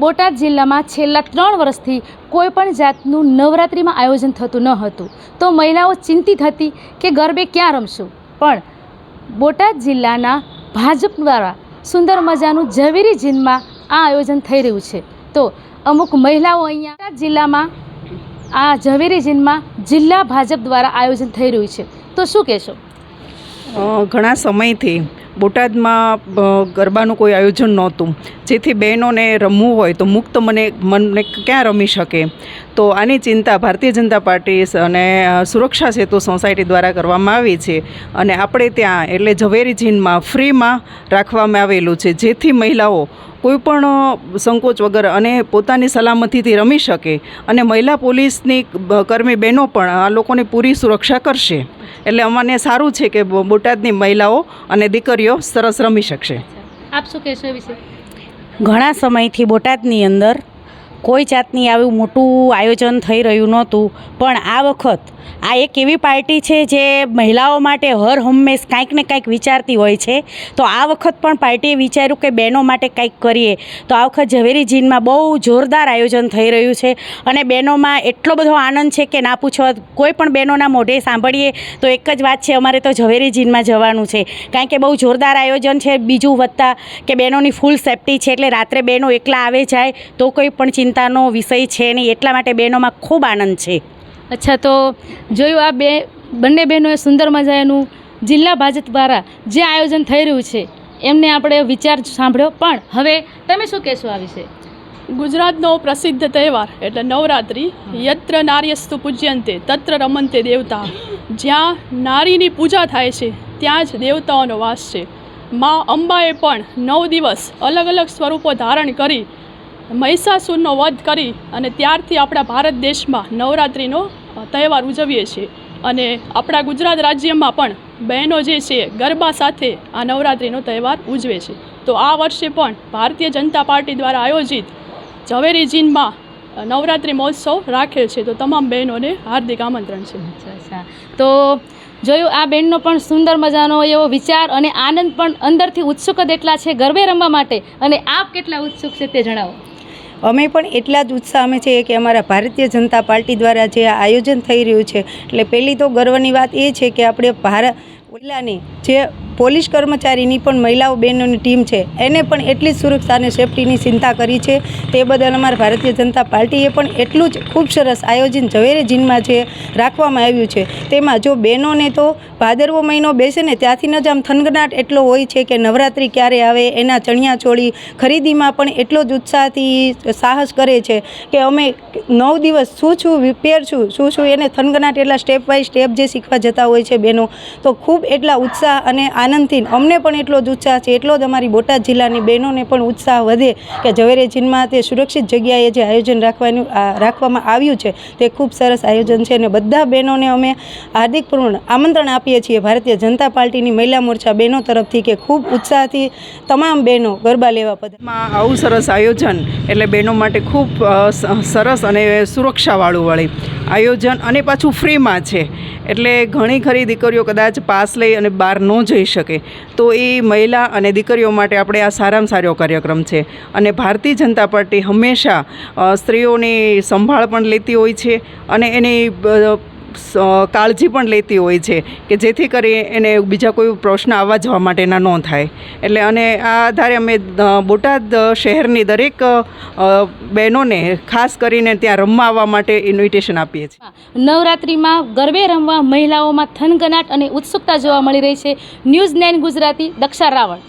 બોટાદ જિલ્લામાં છેલ્લા ત્રણ વર્ષથી કોઈ પણ જાતનું નવરાત્રિમાં આયોજન થતું ન હતું. તો મહિલાઓ ચિંતિત હતી કે ગરબે ક્યાં રમશું? પણ બોટાદ જિલ્લાના ભાજપ દ્વારા સુંદર મજાનું ઝવેરી જીનમાં આ આયોજન થઈ રહ્યું છે. તો અમુક મહિલાઓ અહીંયા બોટાદ જિલ્લામાં આ ઝવેરી જીનમાં જિલ્લા ભાજપ દ્વારા આયોજન થઈ રહ્યું છે. તો શું કહેશો? ઘણા સમયથી બોટાદમાં ગરબાનું કોઈ આયોજન નહોતું. જેથી બહેનોને રમવું હોય તો મુક્ત મને મનને ક્યાં રમી શકે? તો આની ચિંતા ભારતીય જનતા પાર્ટી અને સુરક્ષા સેતુ સોસાયટી દ્વારા કરવામાં આવી છે. અને આપણે ત્યાં, એટલે ઝવેરી જીનમાં, ફ્રીમાં રાખવામાં આવેલું છે. જેથી મહિલાઓ કોઈ પણ સંકોચ વગર અને પોતાની સલામતીથી રમી શકે. અને મહિલા પોલીસની કર્મી બહેનો પણ આ લોકોની પૂરી સુરક્ષા કરશે. એટલે અમને સારું છે કે બોટાદની મહિલાઓ અને દીકરીઓ સરસ રમી શકશે. આપ શું કહેશો એ વિશે? ઘણા સમયથી બોટાદની અંદર કોઈ જાતની આવું મોટું આયોજન થઈ રહ્યું નહોતું. પણ આ વખત આ એક એવી પાર્ટી છે જે મહિલાઓ માટે હર હંમેશ કાંઈક ને કાંઈક વિચારતી હોય છે. તો આ વખત પણ પાર્ટીએ વિચાર્યું કે બહેનો માટે કંઈક કરીએ. તો આ વખત ઝવેરી જીનમાં બહુ જોરદાર આયોજન થઈ રહ્યું છે અને બહેનોમાં એટલો બધો આનંદ છે કે ના પૂછો કોઈ પણ બહેનોના મોઢે સાંભળીએ તો એક જ વાત છે, અમારે તો ઝવેરી જીનમાં જવાનું છે. કારણ કે બહુ જોરદાર આયોજન છે, બીજું વધતા કે બહેનોની ફૂલ સેફટી છે, એટલે રાત્રે બહેનો એકલા આવે જાય તો કોઈ પણ ચિંતાનો વિષય છે નહીં એટલા માટે બહેનોમાં ખૂબ આનંદ છે. અચ્છા તો જોયું આ બે બંને બહેનોએ સુંદર મજાનું જિલ્લા ભાજપ દ્વારા જે આયોજન થઈ રહ્યું છે એમને આપણે વિચાર સાંભળ્યો. પણ હવે તમે શું કહેશો આ વિશે? ગુજરાતનો પ્રસિદ્ધ તહેવાર એટલે નવરાત્રિ યત્ર નાર્યસ્તુ પૂજ્યંતે તત્ર રમંતે દેવતા. જ્યાં નારીની પૂજા થાય છે ત્યાં જ દેવતાઓનો વાસ છે. મા અંબાએ પણ નવ દિવસ અલગ અલગ સ્વરૂપો ધારણ કરી મહિષાસુરનો વધ કરી અને ત્યારથી આપણા ભારત દેશમાં નવરાત્રિનો તહેવાર ઉજવીએ છીએ. અને આપણા ગુજરાત રાજ્યમાં પણ બહેનો જે છે, ગરબા સાથે આ નવરાત્રિનો તહેવાર ઉજવે છે. તો આ વર્ષે પણ ભારતીય જનતા પાર્ટી દ્વારા આયોજિત ઝવેરી જીનમાં નવરાત્રિ મહોત્સવ રાખેલ છે. તો તમામ બહેનોને હાર્દિક આમંત્રણ છે. તો જોયું, આ બહેનનો પણ સુંદર મજાનો એવો વિચાર અને આનંદ પણ અંદરથી ઉત્સુક જ એટલા છે ગરબે રમવા માટે. અને આપ કેટલા ઉત્સુક છે તે જણાવો. અમે પણ એટલા જ ઉત્સાહ અમે છીએ કે અમારા ભારતીય જનતા પાર્ટી દ્વારા જે આયોજન થઈ રહ્યું છે, એટલે પહેલી તો ગર્વની વાત એ છે કે આપણે ભારત મહિલાની જે પોલીસ કર્મચારીની પણ મહિલાઓ બહેનોની ટીમ છે. એને પણ એટલી જ સુરક્ષા અને સેફટીની ચિંતા કરી છે. તે બદલ અમારા ભારતીય જનતા પાર્ટીએ પણ એટલું જ ખૂબ સરસ આયોજન ઝવેરી જીનમાં જે રાખવામાં આવ્યું છે. તેમાં જો બહેનોને તો ભાદરવો મહિનો બેસે ને ત્યાંથી જ આમ થનગનાટ એટલો હોય છે કે નવરાત્રિ ક્યારે આવે, એના ચણિયા ચોળી ખરીદીમાં પણ એટલો જ ઉત્સાહથી સાહસ કરે છે કે અમે નવ દિવસ શું શું છું શું છું, એને થનગનાટ એટલા સ્ટેપ બાય સ્ટેપ જે શીખવા જતા હોય છે બહેનો. તો ખૂબ એટલા ઉત્સાહ અને આનંદથી અમને પણ એટલો જ ઉત્સાહ છે, એટલો જ અમારી બોટાદ જિલ્લાની બહેનોને પણ ઉત્સાહ વધે કે ઝવેરી જીનમાં તે સુરક્ષિત જગ્યાએ જે આયોજન રાખવાનું રાખવામાં આવ્યું છે, તે ખૂબ સરસ આયોજન છે અને બધા બહેનોને અમે હાર્દિકપૂર્ણ આમંત્રણ આપીએ છીએ. ભારતીય જનતા પાર્ટીની મહિલા મોરચા બહેનો તરફથી કે ખૂબ ઉત્સાહથી તમામ બહેનો ગરબા લેવા પદમાં આવું સરસ આયોજન એટલે બહેનો માટે ખૂબ સરસ અને સુરક્ષાવાળું વળી આયોજન અને પાછું ફ્રીમાં છે. એટલે ઘણી ખરી દીકરીઓ કદાચ પાસ લઈ અને બહાર ન જઈ શકે. તો એ મહિલા અને દીકરીઓ માટે આપણે આ સારામાં સારો કાર્યક્રમ છે. અને ભારતીય જનતા પાર્ટી હંમેશા સ્ત્રીઓની સંભાળ પણ લેતી હોય છે અને એની કાળજી પણ લેતી હોય છે કે જેથી કરી એને બીજા કોઈ પ્રશ્ન આવવા જવા માટેના ન થાય. એટલે અને આ આધારે અમે બોટાદ શહેરની દરેક બહેનોને ખાસ કરીને ત્યાં રમવા આવવા માટે ઇન્વિટેશન આપીએ છીએ. નવરાત્રિમાં ગરબે રમવા મહિલાઓમાં થનગનાટ અને ઉત્સુકતા જોવા મળી રહી છે. News nine Gujarati, Daksha Raval.